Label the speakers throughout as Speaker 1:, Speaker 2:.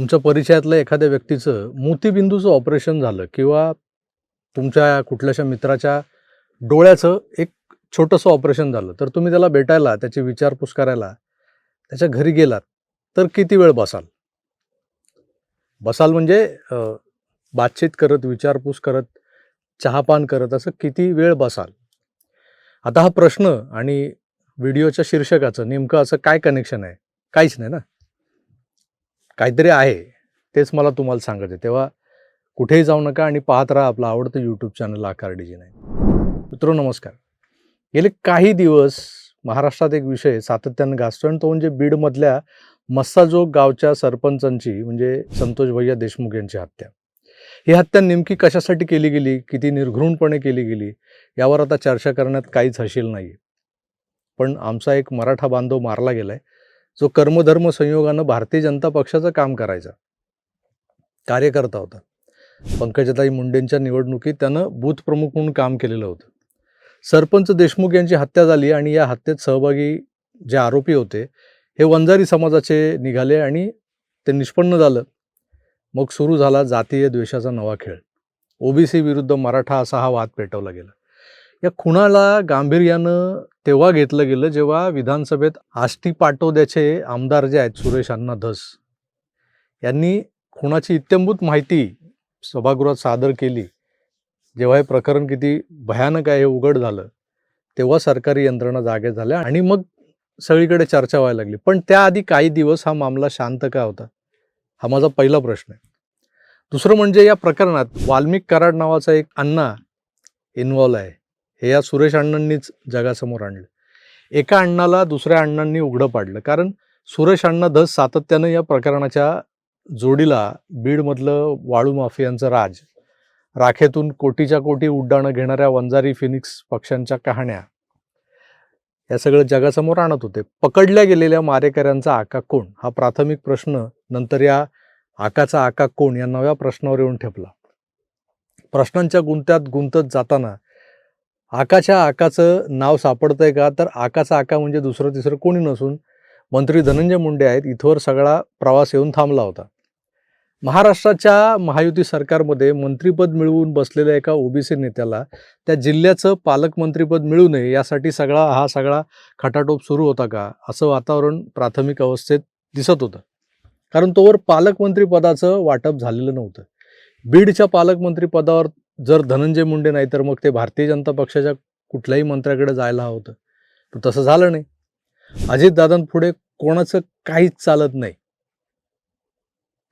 Speaker 1: तुमच्या परिचयातलं एखाद्या व्यक्तीचं मोतीबिंदूचं ऑपरेशन झालं किंवा तुमच्या कुठल्याशा मित्राच्या डोळ्याचं एक छोटंसं ऑपरेशन झालं तर तुम्ही त्याला भेटायला त्याची विचारपूस करायला त्याच्या घरी गेलात तर किती वेळ बसाल? बसाल म्हणजे बातचीत करत विचारपूस करत चहापान करत असं किती वेळ बसाल? आता हा प्रश्न आणि व्हिडिओच्या शीर्षकाचं नेमकं असं काय कनेक्शन आहे? काहीच नाही ना? काहीतरी आहे तेच मला तुम्हाला सांगायचं आहे. तेव्हा कुठेही जाऊ नका आणि पाहत राहा आपलं आवडतं यूट्यूब चॅनल आकार डी नाही मित्रो नमस्कार. गेले काही दिवस महाराष्ट्रात एक विषय सातत्यानं गाजतो आणि तो म्हणजे बीडमधल्या मस्साजोग गावच्या सरपंचांची म्हणजे संतोष भैया देशमुख यांची हत्या. ही हत्या नेमकी कशासाठी केली गेली? किती निर्घृणपणे केली गेली? यावर आता चर्चा करण्यात काहीच हशील नाही पण आमचा एक मराठा बांधव मारला गेला आहे जो कर्मधर्म संयोगानं भारतीय जनता पक्षाचं काम करायचा. कार्यकर्ता होता. पंकजाताई मुंडेंच्या निवडणुकीत त्यानं बूथ प्रमुख म्हणून काम केलेलं होतं. सरपंच देशमुख यांची हत्या झाली आणि या हत्येत सहभागी जे आरोपी होते हे वंजारी समाजाचे निघाले आणि ते निष्पन्न झालं. मग सुरू झाला जातीय द्वेषाचा नवा खेळ. ओबीसी विरुद्ध मराठा असा हा वाद पेटवला गेला. या खुणाला गांभीर्यानं तेव्हा घेतलं गेलं जेव्हा विधानसभेत आष्टी पाटोद्याचे आमदार जे आहेत सुरेश अण्णा धस यांनी खुणाची इत्यंभूत माहिती सभागृहात सादर केली. जेव्हा हे प्रकरण किती भयानक आहे हे उघड झालं तेव्हा सरकारी यंत्रणा जागे झाल्या आणि मग सगळीकडे चर्चा व्हायला लागली. पण त्याआधी काही दिवस हा मामला शांत का होता? हा माझा पहिला प्रश्न आहे. दुसरं म्हणजे या प्रकरणात वाल्मिक कराड नावाचा एक अण्णा इन्व्हॉल्व आहे. हे या सुरेश अण्णांनीच जगासमोर आणलं. एका अण्णाला दुसऱ्या अण्णांनी उघडं पाडलं. कारण सुरेश अण्णा धस सातत्यानं या प्रकरणाच्या जोडीला बीडमधलं वाळू माफियांचं राज राखेतून कोटीच्या कोटी उड्डाणं घेणाऱ्या वंजारी फिनिक्स पक्ष्यांच्या कहाण्या या सगळं जगासमोर आणत होते. पकडल्या गेलेल्या मारेकऱ्यांचा आका कोण? हा प्राथमिक प्रश्न नंतर या आकाचा आका कोण? या नव्या प्रश्नावर येऊन ठेपला. प्रश्नांच्या गुंत्यात गुंतत जाताना आकाच्या आकाचं नाव सापडतंय का? तर आकाचा आका म्हणजे दुसरं तिसरं कोणी नसून मंत्री धनंजय मुंडे आहेत. इथवर सगळा प्रवास येऊन थांबला होता. महाराष्ट्राच्या महायुती सरकारमध्ये मंत्रिपद मिळवून बसलेल्या एका ओबीसी नेत्याला त्या जिल्ह्याचं पालकमंत्रीपद मिळू नये यासाठी सगळा हा सगळा खटाटोप सुरू होता का? असं वातावरण प्राथमिक अवस्थेत दिसत होतं. कारण तोवर पालकमंत्रीपदाचं वाटप झालेलं नव्हतं. बीडच्या पालकमंत्रीपदावर जर धनंजय मुंडे नाही तर मग ते भारतीय जनता पक्षाच्या कुठल्याही मंत्र्याकडे जायला हवं होतं. पण तसं झालं नाही. अजितदादांपुढे कोणाचं काहीच चालत नाही.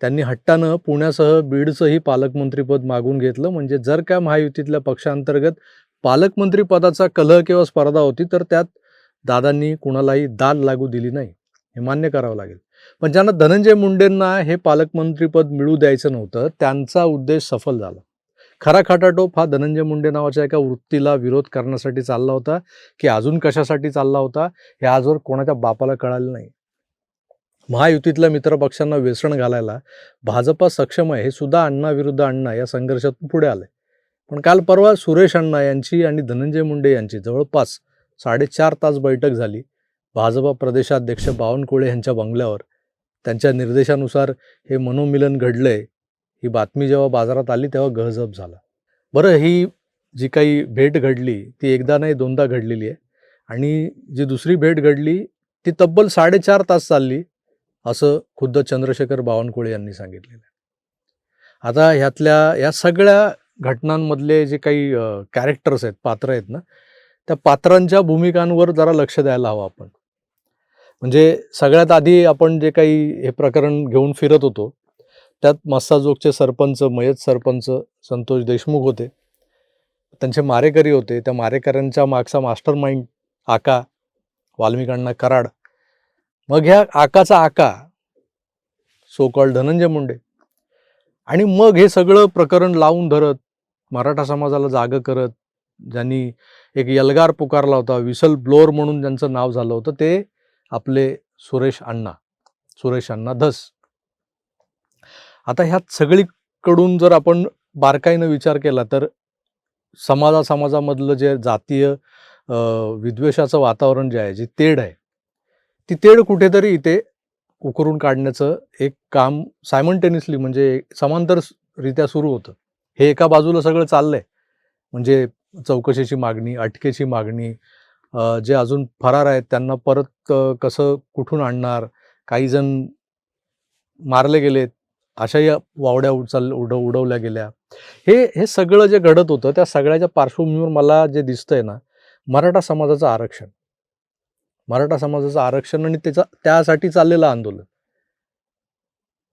Speaker 1: त्यांनी हट्टानं पुण्यासह बीडचंही पालकमंत्रीपद मागून घेतलं. म्हणजे जर का महायुतीतल्या पक्षांतर्गत पालकमंत्री पदाचा कलह किंवा स्पर्धा होती तर त्यात दादांनी कुणालाही दाद लागू दिली नाही हे मान्य करावं लागेल. पण ज्यांना धनंजय मुंडेंना हे पालकमंत्रीपद मिळू द्यायचं नव्हतं त्यांचा उद्देश सफल झाला. खरा खटाटोप हा धनंजय मुंडे नावाच्या एका वृत्तीला विरोध करण्यासाठी चालला होता की अजून कशासाठी चालला होता हे आजवर कोणाच्या बापाला कळालं नाही. महायुतीतल्या मित्रपक्षांना वेसण घालायला भाजपा सक्षम आहे हे सुद्धा अण्णा विरुद्ध अण्णा या संघर्षातून पुढे आले पण काल परवा सुरेश अण्णा यांची आणि धनंजय मुंडे यांची जवळपास साडेचार तास बैठक झाली. भाजपा प्रदेशाध्यक्ष बावनकुळे यांच्या बंगल्यावर त्यांच्या निर्देशानुसार हे मनोमिलन घडलंय. ही बातमी जेव्हा बाजारात आली तेव्हा गहजब झाला. बरं ही जी काही भेट घडली ती एकदा नाही दोनदा घडलेली आहे. आणि जी दुसरी भेट घडली ती तब्बल साडेचार तास चालली असं खुद्द चंद्रशेखर बावनकुळे यांनी सांगितलेलं आहे. आता ह्यातल्या या सगळ्या घटनांमधले जे काही कॅरेक्टर्स आहेत पात्र आहेत ना त्या पात्रांच्या भूमिकांवर जरा लक्ष द्यायला हवं आपण. म्हणजे सगळ्यात आधी आपण जे काही हे प्रकरण घेऊन फिरत होतो त्यात मस्साजोगचे सरपंच मयत सरपंच संतोष देशमुख होते. त्यांचे मारेकरी होते. त्या मारेकऱ्यांच्या मागचा मास्टर माइंड आका वाल्मिकांना कराड. मग ह्या आकाचा आका सो धनंजय मुंडे. आणि मग हे सगळं प्रकरण लावून धरत मराठा समाजाला जागं करत ज्यांनी एक यलगार पुकारला होता विसल ब्लोअर म्हणून ज्यांचं नाव झालं होतं ते आपले सुरेश अण्णा. सुरेश अण्णा धस. आता ह्यात सगळीकडून जर आपण बारकाईनं विचार केला तर समाजा समाजामधलं जे जातीय विद्वेषाचं वातावरण जे आहे जी तेढ आहे ती तेढ कुठेतरी इथे उकरून काढण्याचं एक काम सायमंटेनियसली म्हणजे समांतररित्या सुरू होतं. हे एका बाजूला सगळं चाललंय. म्हणजे चौकशीची मागणी अटकेची मागणी जे अजून फरार आहेत त्यांना परत कसं कुठून आणणार काही जण मारले गेलेत अशा या वावड्या उचल उडव उडवल्या गेल्या. हे हे सगळं जे घडत होतं त्या सगळ्याच्या पार्श्वभूमीवर मला जे दिसतंय ना मराठा समाजाचं आरक्षण. मराठा समाजाचं आरक्षण आणि त्याचा त्यासाठी चाललेलं आंदोलन.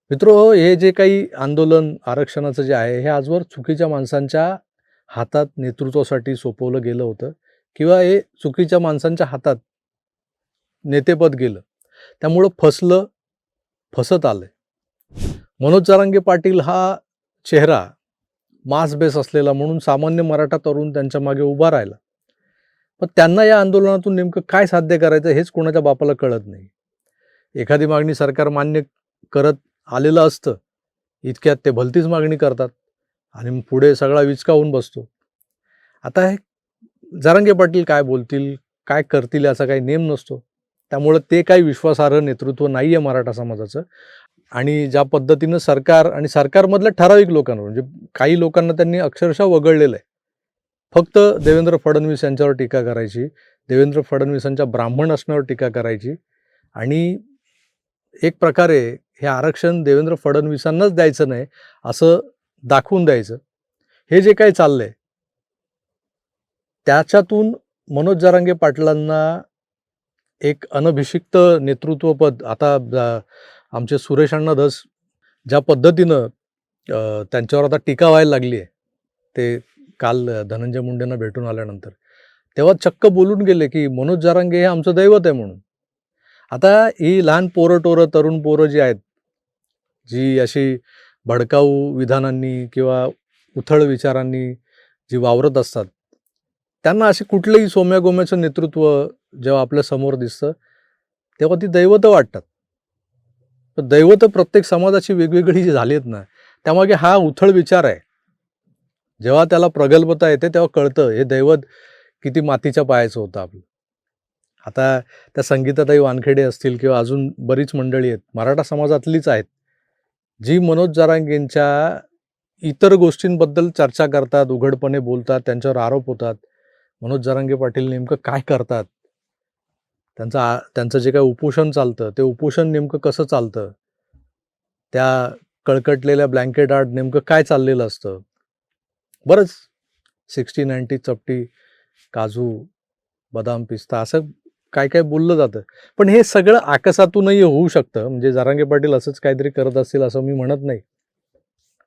Speaker 1: मित्र हे जे काही आंदोलन आरक्षणाचं जे आहे हे आजवर चुकीच्या माणसांच्या हातात नेतृत्वासाठी सोपवलं गेलं होतं किंवा हे चुकीच्या माणसांच्या हातात नेतेपद गेलं. त्यामुळं फसलं फसत आलंय. मनोज जरांगे पाटील हा चेहरा मास बेस असलेला म्हणून सामान्य मराठा तरुण त्यांच्या मागे उभा राहिला. पण त्यांना या आंदोलनातून नेमकं काय साध्य करायचं हेच कोणाच्या बापाला कळत नाही. एखादी मागणी सरकार मान्य करत आलेलं असतं इतक्यात ते भलतीच मागणी करतात आणि पुढे सगळा विचका होऊन बसतो. आता हे जारंगे पाटील काय बोलतील काय करतील याचा काही नेम नसतो. त्यामुळं ते काही विश्वासार्ह नेतृत्व नाही आहे मराठा समाजाचं. आणि ज्या पद्धतीनं सरकार आणि सरकारमधल्या ठराविक लोकांवर म्हणजे काही लोकांना त्यांनी अक्षरशः वगळलेलं आहे. फक्त देवेंद्र फडणवीस यांच्यावर टीका करायची देवेंद्र फडणवीसांच्या ब्राह्मण असण्यावर टीका करायची आणि एक प्रकारे हे आरक्षण देवेंद्र फडणवीसांनाच द्यायचं नाही असं दाखवून द्यायचं. हे जे काही चाललंय त्याच्यातून मनोज जरांगे पाटलांना एक अनभिषिक्त नेतृत्वपद आता आमचे सुरेश अण्णा धस ज्या पद्धतीनं त्यांच्यावर आता टीका व्हायला लागली आहे ते काल धनंजय मुंडेंना भेटून आल्यानंतर तेव्हा चक्क बोलून गेले की मनोज जारांगे हे आमचं दैवत आहे म्हणून. आता ही लहान पोरं टोरं तरुण पोरं जी आहेत जी अशी भडकाऊ विधानांनी किंवा उथळ विचारांनी जी वावरत असतात त्यांना असे कुठलंही सोम्या गोम्याचं नेतृत्व जेव्हा आपल्यासमोर दिसतं तेव्हा ती दैवतं वाटतात. दैवत प्रत्येक समाजाची वेगवेगळी जी झाली आहेत ना त्यामागे हा उथळ विचार आहे. जेव्हा त्याला प्रगल्भता येते तेव्हा कळतं हे दैवत किती मातीच्या पायाचं होतं आपलं. आता त्या संगीताताई वानखेडे असतील किंवा अजून बरीच मंडळी आहेत मराठा समाजातलीच आहेत जी मनोज जारांगेंच्या इतर गोष्टींबद्दल चर्चा करतात उघडपणे बोलतात त्यांच्यावर आरोप होतात. मनोज जरांगे पाटील नेमकं काय करतात? त्यांचं त्यांचं जे काही उपोषण चालतं ते उपोषण नेमकं कसं चालतं? त्या कळकटलेल्या ब्लँकेट आर्ट नेमकं काय चाललेलं असतं? बरंच. सिक्स्टी नाईन्टी चपटी काजू बदाम पिस्ता असं काय काय बोललं जातं. पण हे सगळं आकाशातूनही होऊ शकतं. म्हणजे जारांगे पाटील असंच काहीतरी करत असतील असं मी म्हणत नाही.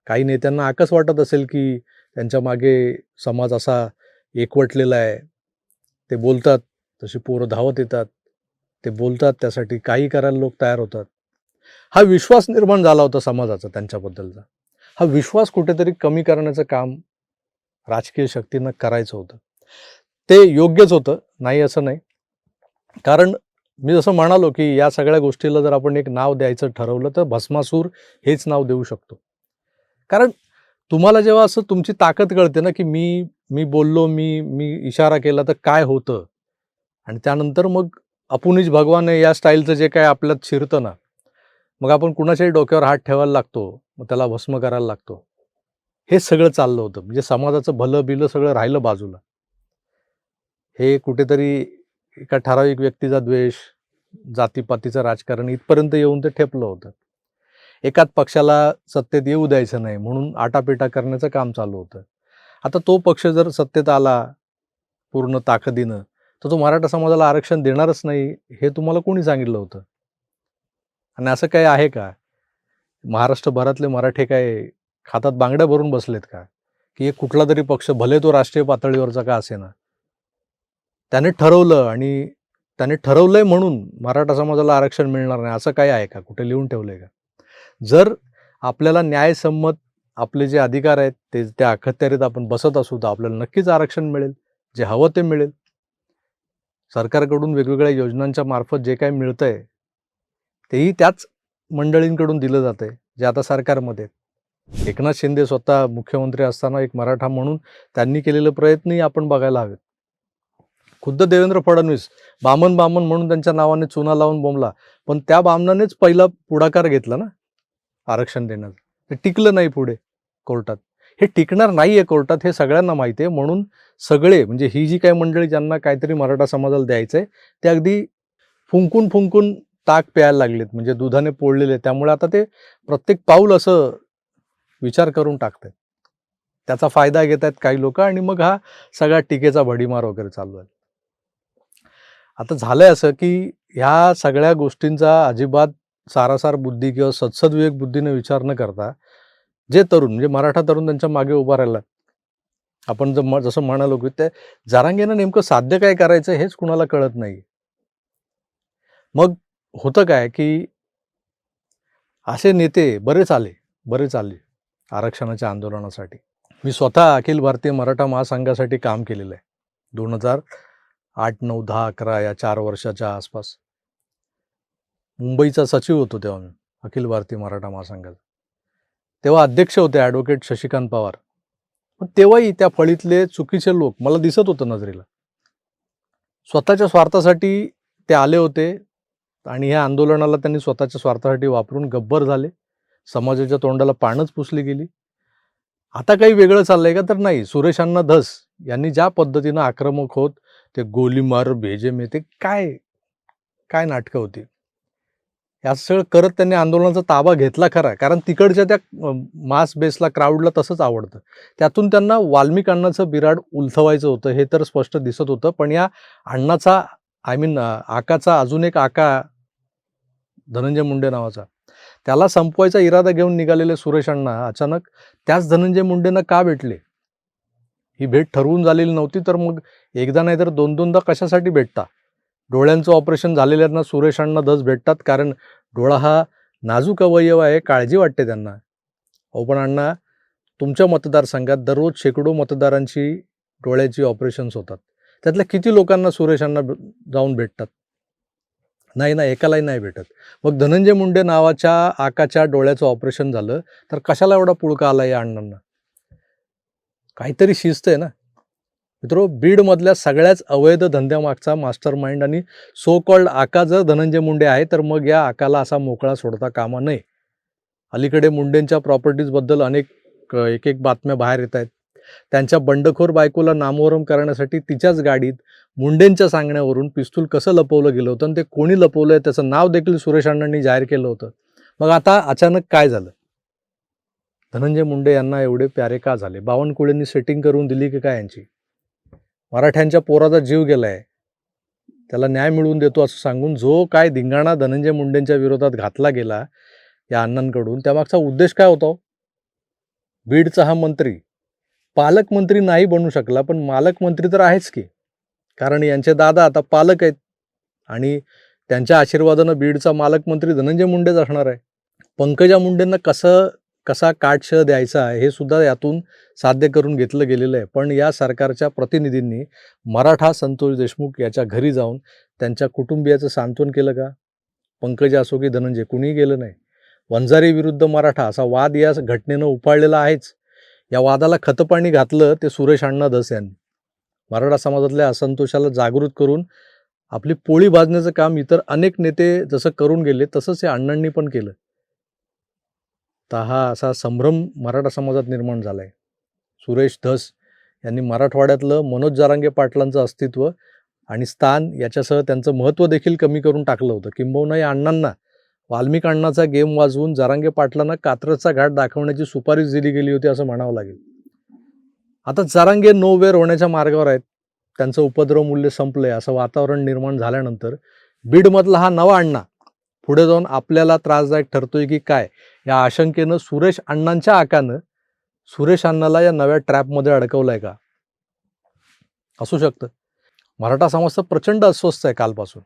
Speaker 1: काही नेत्यांना आकस वाटत असेल की त्यांच्या मागे समाज असा एकवटलेला आहे. ते बोलतात तशी पोरं धावत येतात. ते बोलतात त्यासाठी काही करायला लोक तयार होतात. हा विश्वास निर्माण झाला होता समाजाचा त्यांच्याबद्दलचा. हा विश्वास कुठेतरी कमी करण्याचं काम राजकीय शक्तींना करायचं होतं. ते योग्यच होतं नाही असं नाही. कारण मी जसं म्हणालो की या सगळ्या गोष्टीला जर आपण एक नाव द्यायचं ठरवलं तर भस्मासूर हेच नाव देऊ शकतो. कारण तुम्हाला जेव्हा असं तुमची ताकद कळते ना की मी मी बोललो मी मी इशारा केला तर काय होतं? आणि त्यानंतर मग आपणच भगवान या स्टाईलचं जे काय आपल्यात शिरतं ना मग आपण कुणाच्याही डोक्यावर हात ठेवायला लागतो मग त्याला भस्म करायला लागतो. हे सगळं चाललं होतं म्हणजे समाजाचं भलं बिलं सगळं राहिलं बाजूला. हे कुठेतरी एका ठराविक व्यक्तीचा द्वेष जातीपातीचं राजकारण इथपर्यंत येऊन ते ठेपलं होतं. एकाच पक्षाला सत्तेत येऊ द्यायचं नाही म्हणून आटापिटा करण्याचं काम चालू होतं. आता तो पक्ष जर सत्तेत आला पूर्ण ताकदीनं तर तो मराठा समाजाला आरक्षण देणारच नाही हे तुम्हाला कोणी सांगितलं होतं? आणि असं काय आहे का? महाराष्ट्रभरातले मराठे काय खातात बांगड्या भरून बसलेत का? की एक कुठला तरी पक्ष भले तो राष्ट्रीय पातळीवरचा का असेना? त्याने ठरवलं आणि त्याने ठरवलंय म्हणून मराठा समाजाला आरक्षण मिळणार नाही असं काय आहे का? कुठे लिहून ठेवलंय का? जर आपल्याला न्यायसंमत आपले जे अधिकार आहेत ते त्या अखत्यारीत आपण बसत असू तर आपल्याला नक्कीच आरक्षण मिळेल. जे हवं ते मिळेल. सरकारकडून वेगवेगळ्या योजनांच्या मार्फत जे काही मिळतंय तेही त्याच मंडळींकडून दिलं जातंय जे आता सरकारमध्ये आहेत. एकनाथ शिंदे स्वतः मुख्यमंत्री असताना एक मराठा म्हणून त्यांनी केलेले प्रयत्नही आपण बघायला हवेत. खुद्द देवेंद्र फडणवीस बामन बामन म्हणून त्यांच्या नावाने चुना लावून बोंबला पण त्या बामनानेच पहिला पुढाकार घेतला ना आरक्षण देण्याचा. ते टिकलं नाही पुढे कोर्टात. हे टिकणार नाहीये कोर्टात हे सगळ्यांना माहिती आहे. म्हणून सगळे म्हणजे ही जी काही मंडळी ज्यांना काहीतरी मराठा समाजाला द्यायचंय ते अगदी फुंकून फुंकून ताक प्यायला लागलेत. म्हणजे दुधाने पोळलेले त्यामुळे आता ते प्रत्येक पाऊल असं विचार करून टाकतात त्याचा फायदा घेत आहेत काही लोक आणि मग हा सगळा टीकेचा भडीमार वगैरे चालू आहे. आता झालंय असं की ह्या सगळ्या गोष्टींचा अजिबात सारासार बुद्धी किंवा सत्सदविवेक बुद्धीने विचार न करता जे तरुण म्हणजे मराठा तरुण त्यांच्या मागे उभा राहिला. आपण जर जसं म्हणालो की ते जारांगेनं नेमकं साध्य काय करायचं हेच कुणाला कळत नाही मग होतं काय की असे नेते बरेच आले बरेच आले आरक्षणाच्या आंदोलनासाठी. मी स्वतः अखिल भारतीय मराठा महासंघासाठी काम केलेलं आहे. दोन हजार आठ नऊ दहा अकरा या चार वर्षाच्या आसपास. मुंबईचा सचिव होतो तेव्हा मी अखिल भारतीय मराठा महासंघाचा. तेव्हा अध्यक्ष होते ॲडव्होकेट शशिकांत पवार. पण तेव्हाही त्या फळीतले चुकीचे लोक मला दिसत होतं नजरेला. स्वतःच्या स्वार्थासाठी ते आले होते आणि ह्या आंदोलनाला त्यांनी स्वतःच्या स्वार्थासाठी वापरून गब्बर झाले. समाजाच्या तोंडाला पानच पुसली गेली. आता काही वेगळं चाललंय का? तर नाही. सुरेशांना धस यांनी ज्या पद्धतीनं आक्रमक होत ते गोलीमार भेजे मे ते काय काय नाटकं होती? या सगळं करत त्यांनी आंदोलनाचा ताबा घेतला खरा. कारण तिकडच्या त्या मास बेसला क्राऊडला तसंच आवडतं. त्यातून त्यांना वाल्मिक अण्णाचं बिराड उलथवायचं होतं हे तर स्पष्ट दिसत होतं. पण या अण्णाचा आय मीन आकाचा अजून एक आका धनंजय मुंडे नावाचा त्याला संपवायचा इरादा घेऊन निघालेले सुरेश अण्णा अचानक त्याच धनंजय मुंडेंना का भेटले? ही भेट ठरवून झालेली नव्हती तर मग एकदा नाही तर दोन दोनदा कशासाठी भेटता? डोळ्यांचं ऑपरेशन झालेल्यांना सुरेश अण्णा धस भेटतात कारण डोळा हा नाजूक अवयव आहे काळजी वाटते त्यांना. अहो पण अण्णा तुमच्या मतदारसंघात दररोज शेकडो मतदारांची डोळ्याची ऑपरेशन्स होतात. त्यातल्या किती लोकांना सुरेशांना जाऊन भेटतात? नाही ना एकालाही नाही भेटत. मग धनंजय मुंडे नावाच्या आकाच्या डोळ्याचं ऑपरेशन झालं तर कशाला एवढा पुळका आला या अण्णांना? काहीतरी शिस्त आहे ना? मित्रो बीडमधल्या सगळ्याच अवैध धंद्यामागचा मास्टर माइंड आणि सो कॉल्ड आका जर धनंजय मुंडे आहे तर मग या आकाला असा मोकळा सोडता कामा नये. अलीकडे मुंडेंच्या प्रॉपर्टीजबद्दल अनेक एक एक बातम्या बाहेर येत आहेत. त्यांच्या बंडखोर बायकोला नामोहरम करण्यासाठी तिच्याच गाडीत मुंडेंच्या सांगण्यावरून पिस्तूल कसं लपवलं गेलं होतं आणि ते कोणी लपवलंय त्याचं नाव देखील सुरेश अण्णांनी जाहीर केलं होतं. मग आता अचानक काय झालं? धनंजय मुंडे यांना एवढे प्यारे का झाले. बावनकुळेंनी सेटिंग करून दिली की काय यांची? मराठ्यांच्या पोराचा जीव गेलाय. त्याला न्याय मिळवून देतो असं सांगून जो काय धिंगाणा धनंजय मुंडेंच्या विरोधात घातला गेला या अण्णांकडून त्यामागचा उद्देश काय होता हो? बीडचा हा मंत्री. पालकमंत्री नाही बनू शकला पण मालकमंत्री तर आहेच की. कारण यांचे दादा आता पालक आहेत आणि त्यांच्या आशीर्वादानं बीडचा मालकमंत्री धनंजय मुंडेच असणार आहे. पंकजा मुंडेंना कसं कसा काटछ द्यायचा हे सुद्धा यातून साध्य करून घेतलं गेलेलं आहे. पण या सरकारच्या प्रतिनिधींनी मराठा संतोष देशमुख याच्या घरी जाऊन त्यांच्या कुटुंबियाचं सांत्वन केलं का? पंकज असो की धनंजय कुणीही गेलं नाही. वंजारी विरुद्ध मराठा असा वाद या घटनेनं उफाळलेला आहेच. या वादाला खतपाणी घातलं ते सुरेश अण्णा धस यांनी. मराठा समाजातल्या असंतोषाला जागृत करून आपली पोळी भाजण्याचं काम इतर अनेक नेते जसं करून गेले तसंच हे अण्णांनी पण केलं. तर हा असा संभ्रम मराठा समाजात निर्माण झाला आहे सुरेश धस यांनी मराठवाड्यातलं मनोज जारांगे पाटलांचं अस्तित्व आणि स्थान याच्यासह त्यांचं महत्त्व देखील कमी करून टाकलं होतं. किंबहुना या अण्णांना वाल्मिक अण्णाचा गेम वाजवून जारांगे पाटलांना कात्रजचा घाट दाखवण्याची सुपारीच दिली गेली होती असं म्हणावं लागेल. आता जारांगे नो वेअर होण्याच्या मार्गावर आहेत. त्यांचं उपद्रव मूल्य संपलंय. असं वातावरण निर्माण झाल्यानंतर बीडमधला हा नवा अण्णा पुढे जाऊन आपल्याला त्रासदायक ठरतोय की काय या आशंकेनं सुरेश अण्णांच्या आकानं सुरेश अण्णाला या नव्या ट्रॅपमध्ये अडकवलंय का? असू शकतं. मराठा समाज तर प्रचंड अस्वस्थ आहे कालपासून.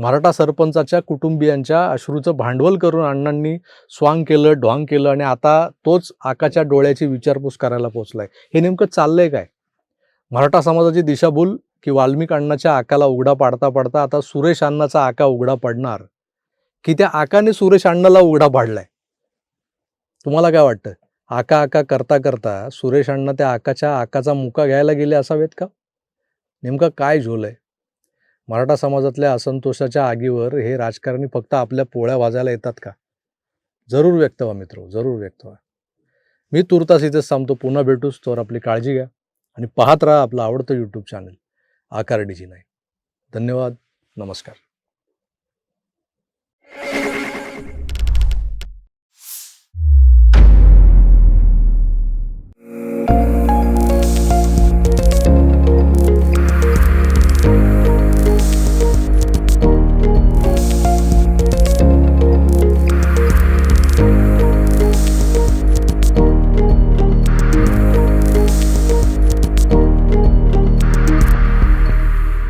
Speaker 1: मराठा सरपंचाच्या कुटुंबियांच्या अश्रूचं भांडवल करून अण्णांनी स्वांग केलं ढोंग केलं आणि आता तोच आकाच्या डोळ्याची विचारपूस करायला पोचलाय हे नेमकं चाललंय काय? मराठा समाजाची दिशाभूल की वाल्मिक अण्णाच्या आकाला उघडा पाडता पाडता आता सुरेश अण्णाचा आका उघडा पडणार? की त्या आकाने सुरेश अण्णाला उघडा पाडलाय. तुम्हाला काय वाटतं? आका आका करता करता सुरेश अण्णा त्या आकाच्या आकाचा मुका घ्यायला गेले असावेत का? नेमका काय झोल आहे मराठा समाजातल्या असंतोषाच्या आगीवर हे राजकारणी फक्त आपल्या पोळ्या वाजायला येतात का? जरूर व्यक्त व्हा मित्र जरूर व्यक्त व्हा. मी तुर्तास इथेच सांगतो पुन्हा भेटूच तर आपली काळजी घ्या आणि पाहत राहा आपलं आवडतं यूट्यूब चॅनल आकार डीजी नाही. धन्यवाद. नमस्कार.